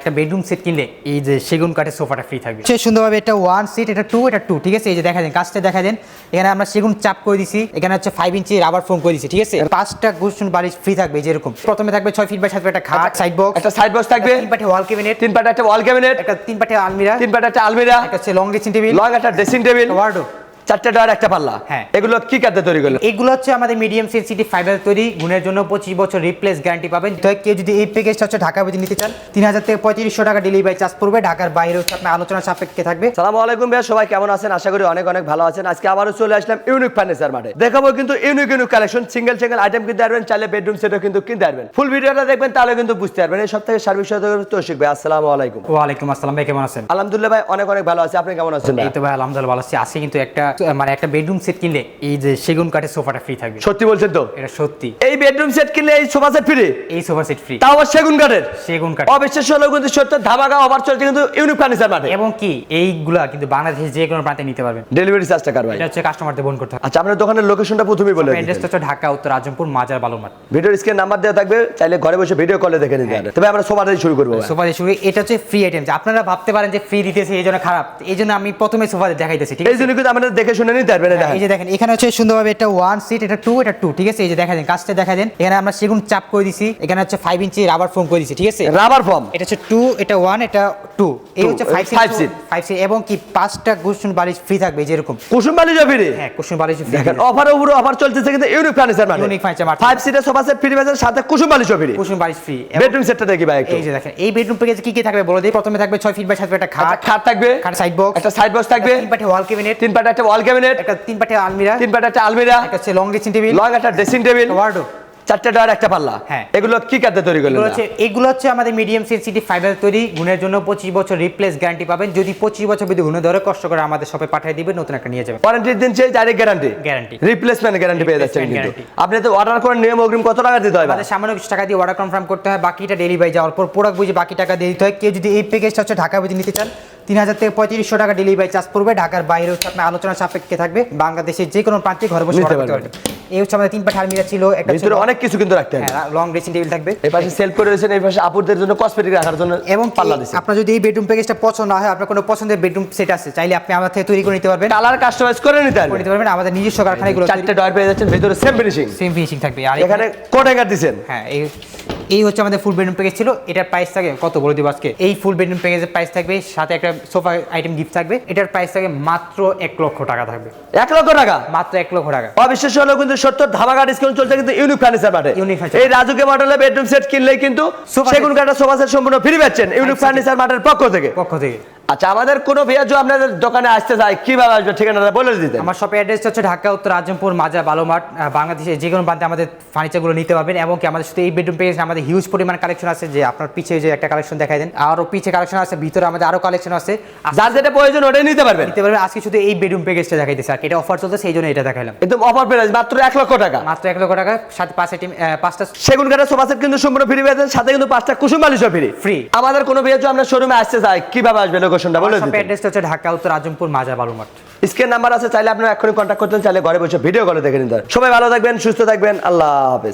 একটা bedroom set কিনলে এই যে সেগুন কাঠের সোফাটা ফ্রি থাকবে। সে সুন্দরভাবে এটা ওয়ান সিট এটা টু এটা টু ঠিক আছে? এই যে দেখা দেন কাজটা দেখা দেন এখানে আমরা সেগুন চাপ করে দিছি এখানে হচ্ছে ফাইভ ইঞ্চি রাবার ফোম করে দিছি ঠিক আছে? পাঁচটা গুসুন বালিশ ফ্রি থাকবে যেরকম প্রথমে থাকবে ছয় ফিট বাই সাত ফিট একটা খাট সাইড বক্স একটা সাইড বক্স থাকবে। তিন পাটে ওয়াল ক্যাবিনেট তিন পাটা একটা ওয়াল ক্যাবিনেট একটা তিন পাটে আলমিরা তিন পাটা একটা আলমিরা। একটা হচ্ছে লং ড্রেসিং টেবিল লং একটা ড্রেসিং টেবিল ওয়ার্ডো চারটে ডয়ার একটা পাল্লা। হ্যাঁ। এগুলো কি তৈরি করল এগুলো হচ্ছে আমাদের মিডিয়াম সেন্সিটিভ ফাইবার তৈরি গুণের জন্য পঁচিশ বছর রিপ্লেস গ্যারান্টি পাবেন। তো কেউ যদি এই প্যাকেজটা হচ্ছে নিতে চান তিন হাজার থেকে পঁয়ত্রিশশো টাকা ডেলিভারি চার্জ পড়বে। ঢাকার বাইরে হচ্ছে আপনার আলোচনা সাপেক্ষে থাকবে। সালামু আলাইকুম ভাইয়া সবাই কেমন আছেন? আশা করি অনেক অনেক ভালো আছেন। আজকে আবারও চলে আসলাম ইউনিক ফার্নিচার মাঠে। দেখাবো কিন্তু unique unique collection single single item কিনতে পারবেন চাইলে বেডরুম সেটও কিন্তু কিনতে পারবেন। ফুল ভিডিওটা দেখবেন তাহলে কিন্তু বুঝতে পারবেন। এই সপ্তাহে সার্ভিস তৌশিক ভাই আসসালামু আলাইকুম। ওয়ালাইকুম আসসালাম ভাই কেমন আছেন? আলহামদুলিল্লাহ ভাই অনেক অনেক ভালো আছে। আপনি কেমন আছেন ভাই? এই তো ভাই আলহামদুলিল্লাহ ভালো আছি। কিন্তু একটা মানে একটা বেডরুম সেট কিনলে এই যে সেগুন কাঠের সোফাটা ফ্রি থাকবে। সত্যি বলছেন তো? এটা সত্যি। এই বেডরুম সেট কিনলে এই সোফা সেট ফ্রি এই সোফা সেট ফ্রি তাও সেগুন কাঠের? সেগুন কাঠ অবিশ্বাস্য হলেও কিন্তু সত্য ধামাকা অফার চলছে কিন্তু ইউনিক ফার্নিচার মাঠে। এবং কি এইগুলা কিন্তু বাংলাদেশের যে কোনো প্রান্তে নিতে পারবেন। ডেলিভারি চার্জটা কার ভাই? এটা হচ্ছে কাস্টমারদের বন করতে হবে। আচ্ছা আপনার দোকানের লোকেশনটা প্রথমেই বলে দিন অ্যাড্রেসটা হচ্ছে ঢাকা উত্তর আজমপুর মাজার বালুমাঠ ভিডিওর স্ক্রিন নাম্বার দেওয়া থাকবে চাইলে ঘরে বসে ভিডিও কলে দেখে নিতে পারেন। তবে আমরা সোফা দিয়ে শুরু করব। সোফা দিয়ে শুরু এটা হচ্ছে ফ্রি আইটেম আপনারা ভাবতে পারেন যে ফ্রি দিতেছে এই জন্য খারাপ। এই জন্য আমি প্রথমে সোফা দেখাইতেছি ঠিক এই আছে জন্য কিন্তু আমাদের দেখে শুনে নিতে পারবেন এটা। এই যে দেখেন এখানে হচ্ছে সুন্দরভাবে এটা ওয়ান সিট এটা টু এটা টু ঠিক আছে? এই যে দেখা দেন কাজটা দেখা দেন এখানে আমরা সেগুন চাপ করে দিছি এখানে হচ্ছে ফাইভ ইঞ্চি রাবার ফোম করে দিছি ঠিক আছে? রাবার ফোম এটা হচ্ছে টু এটা ওয়ান এটা টু। এই হচ্ছে five five seat। Five seat এবং কি পাঁচটা কুশন বালিশ ফ্রি থাকবে যেরকম কুসুম বালি জফিরি হ্যাঁ কুশন বালিশ ফ্রি দেখেন অফার উপরে অফার চলতেছে কিন্তু ইউনিক ফার্নিচার মানে। Unique furniture market। ফাইভ সিটের সোফা সেট ফ্রি পাচ্ছেন সাথে কুসুম বালি জফিরি কুশন বালিশ ফ্রি বেডরুম সেটটা দেখি ভাই একটু। এই যে দেখেন এই বেডরুম প্যাকেজে কি কি থাকবে বলে দিই প্রথমে থাকবে ছয় ফিট বাই সাত ফিট একটা খাট। খাট থাকবে। খাট সাইড বক্স একটা সাইড বক্স থাকবে। তিন পাটে ওয়াল ক্যাবিনেট তিন পাটা একটা ওয়াল ক্যাবিনেট একটা তিন পাটে আলমিরা। তিন পাটা একটা আলমিরা। একটা লং ড্রেসিং টেবিল লং একটা ড্রেসিং টেবিল ওয়ার্ডো চারটে ডয়ার একটা পাল্লা। হ্যাঁ। এগুলো কি তৈরি করলেন এগুলো হচ্ছে এগুলো হচ্ছে আমাদের মিডিয়াম সেন্সিটিভ ফাইবার তৈরি গুণের জন্য পঁচিশ বছর রিপ্লেস গ্যারান্টি পাবেন। যদি পঁচিশ বছর যদি গুণে ধরে কষ্ট করে আমাদের শপে পাঠিয়ে দিবেন নতুন একটা নিয়ে যাবেন। ওয়ারেন্টির দিন সেই direct guarantee Guarantee। Replacement guarantee পেয়ে যাচ্ছেন কিন্তু। আপনি তো অর্ডার করেন নিয়ম অগ্রিম কত টাকা দিতে হয়? আমাদের সামান্য কিছু টাকা দিয়ে অর্ডার কনফার্ম করতে হয় বাকিটা ডেলিভারি যাওয়ার পর প্রোডাক্ট বুঝে বাকি টাকা দিয়ে দিতে হয়। কেউ যদি এই প্যাকেজটা হচ্ছে ঢাকা বুঝে নিতে চান তিন হাজার থেকে পঁয়ত্রিশশো টাকা ডেলিভারি চার্জ পড়বে। ঢাকার বাইরে হচ্ছে আপনার আলোচনা সাপেক্ষে থাকবে। বাংলাদেশের যে কোনো প্রান্তে ঘরে বসে নিতে পারবেন। এই হচ্ছে আমাদের তিন পাঠা আলমিরা ছিল একটা ভিতরে অনেক কিছু কিন্তু রাখতে হবে। লং ড্রেসিং টেবিল থাকবে। এই পাশে সেলফ করে রয়েছেন এই পাশে আপুরদের জন্য কসমেটিক রাখার জন্য এবং পাল্লা দিচ্ছে আপনার যদি এই বেডরুম প্যাকেজটা পছন্দ না হয় আপনার কোনো পছন্দের বেডরুম সেট আছে চাইলে আপনি আমাদের থেকে তৈরি করে নিতে পারবেন। কালার কাস্টমাইজ করে নিতে পারবেন। নিতে পারবেন আমাদের নিজস্ব কারখানাগুলো চারটি ডয়ার পেয়ে যাচ্ছেন ভিতরে সেম ফিনিশিং সেম ফিনিশিং থাকবে। আর এখানে কোট হ্যাঙ্গার হ্যাঁ এই এই হচ্ছে আমাদের ফুল বেডরুম প্যাকেজ ছিল। এটার প্রাইস থাকে কত বলে দিব আজকে? এই ফুল বেডরুম প্যাকেজের প্রাইস থাকবে সাথে একটা সোফা আইটেম গিফট থাকবে। এটার প্রাইস থাকে মাত্র এক লক্ষ টাকা থাকবে। এক লক্ষ টাকা? মাত্র এক লক্ষ টাকা। অবিশ্বাস হলেও কিন্তু সত্তর ধামাকা ডিসকাউন্ট চলছে কিন্তু ইউনিক ফার্নিচার মাঠে। ইউনিক। এই রাজুকে মডেলের বেডরুম সেট কিনলে কিন্তু সেগুন কাটা সোফা সেট সম্পূর্ণ ফ্রি পাচ্ছেন। ইউনিক ফার্নিচার মাঠের পক্ষ থেকে। পক্ষ থেকে। আচ্ছা আমাদের কোনো যদি আপনাদের দোকানে আসতে চায় কীভাবে আসবে ঠিকানাটা বলে দিতে আমার শপের অ্যাড্রেস হচ্ছে ঢাকা উত্তর আজমপুর মাজা বালুমাঠ আহ, বাংলাদেশের যে কোনো প্রান্তে আমাদের ফার্নিচারগুলো নিতে পারবেন এবং কি আমাদের শুধু এই বেডরুম পেজ আমাদের হিউজ পরিমাণ কালেকশন আছে যে আপনার পিছে যে একটা কালেকশন দেখাই দেন আরও পিছে কালেকশন আছে ভিতরে আমাদের আরও কালেকশন আছে। যার যেটা প্রয়োজন ওটাই নিতে পারবেন? নিতে পারবেন আজকে শুধু এই বেডরুম প্যাকেজটা দেখাইতেছে আর এটা অফার চলছে সেই জন্য এটা দেখাইলাম। একদম অফার প্রাইস মাত্র এক লক্ষ টাকা। মাত্র এক লক্ষ টাকা সাথে পাঁচ আইটেম পাঁচটা সেগুন কাঠের সোফা সেট কিন্তু সম্পূর্ণ ফ্রি পেয়েছেন সাথে কিন্তু পাঁচটা কুসুম বালিশও ফ্রি Free। আমাদের কোনো যদি আপনার শোরুমে আসতে চায় কীভাবে আসবে লোকেশনটা বলে শপের অ্যাড্রেসটা হচ্ছে ঢাকা উত্তর আজমপুর মাজা বালুমাঠ স্ক্রিন নাম্বার আছে চাইলে আপনারা এখনই কন্ট্যাক্ট করতে চাইলে ঘরে বসে ভিডিও কলে দেখে নিতে সবাই ভালো থাকবেন সুস্থ থাকবেন আল্লাহ হাফেজ।